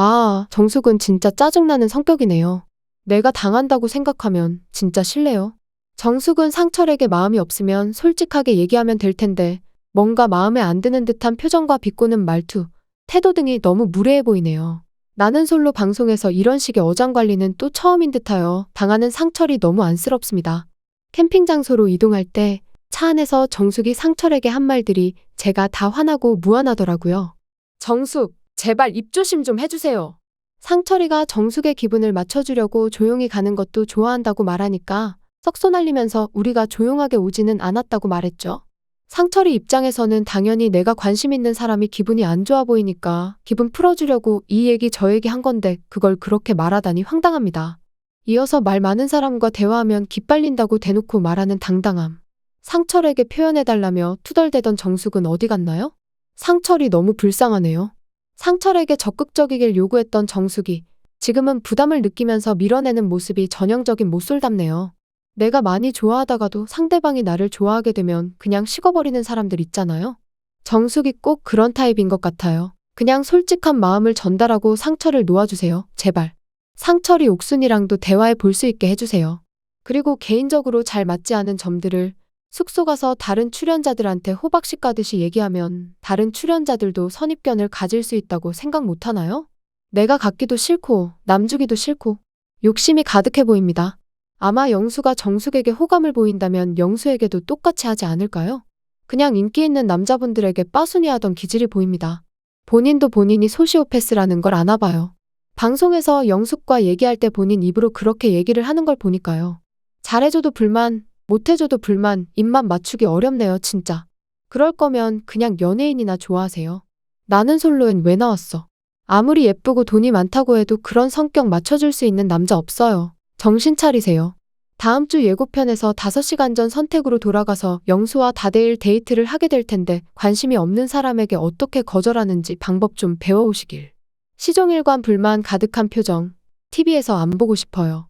아, 정숙은 진짜 짜증나는 성격이네요. 내가 당한다고 생각하면 진짜 싫네요. 정숙은 상철에게 마음이 없으면 솔직하게 얘기하면 될 텐데 뭔가 마음에 안 드는 듯한 표정과 비꼬는 말투, 태도 등이 너무 무례해 보이네요. 나는 솔로 방송에서 이런 식의 어장 관리는 또 처음인 듯하여 당하는 상철이 너무 안쓰럽습니다. 캠핑 장소로 이동할 때 차 안에서 정숙이 상철에게 한 말들이 제가 다 화나고 무안하더라고요. 정숙, 제발 입조심 좀 해주세요. 상철이가 정숙의 기분을 맞춰주려고 조용히 가는 것도 좋아한다고 말하니까 썩소 날리면서 우리가 조용하게 오지는 않았다고 말했죠. 상철이 입장에서는 당연히 내가 관심 있는 사람이 기분이 안 좋아 보이니까 기분 풀어주려고 이 얘기 저 얘기 한 건데 그걸 그렇게 말하다니 황당합니다. 이어서 말 많은 사람과 대화하면 기빨린다고 대놓고 말하는 당당함. 상철에게 표현해달라며 투덜대던 정숙은 어디 갔나요? 상철이 너무 불쌍하네요. 상철에게 적극적이길 요구했던 정숙이 지금은 부담을 느끼면서 밀어내는 모습이 전형적인 모쏠답네요. 내가 많이 좋아하다가도 상대방이 나를 좋아하게 되면 그냥 식어버리는 사람들 있잖아요. 정숙이 꼭 그런 타입인 것 같아요. 그냥 솔직한 마음을 전달하고 상철을 놓아주세요. 제발. 상철이 옥순이랑도 대화해 볼 수 있게 해주세요. 그리고 개인적으로 잘 맞지 않은 점들을 숙소 가서 다른 출연자들한테 호박씨 까듯이 얘기하면 다른 출연자들도 선입견을 가질 수 있다고 생각 못 하나요? 내가 갖기도 싫고 남주기도 싫고 욕심이 가득해 보입니다. 아마 영수가 정숙에게 호감을 보인다면 영수에게도 똑같이 하지 않을까요? 그냥 인기 있는 남자분들에게 빠순이 하던 기질이 보입니다. 본인도 본인이 소시오패스라는 걸 아나 봐요. 방송에서 영숙과 얘기할 때 본인 입으로 그렇게 얘기를 하는 걸 보니까요. 잘해줘도 불만, 못해줘도 불만, 입만 맞추기 어렵네요, 진짜. 그럴 거면 그냥 연예인이나 좋아하세요. 나는 솔로엔 왜 나왔어? 아무리 예쁘고 돈이 많다고 해도 그런 성격 맞춰줄 수 있는 남자 없어요. 정신 차리세요. 다음 주 예고편에서 5시간 전 선택으로 돌아가서 영수와 다대일 데이트를 하게 될 텐데 관심이 없는 사람에게 어떻게 거절하는지 방법 좀 배워오시길. 시종일관 불만 가득한 표정. TV에서 안 보고 싶어요.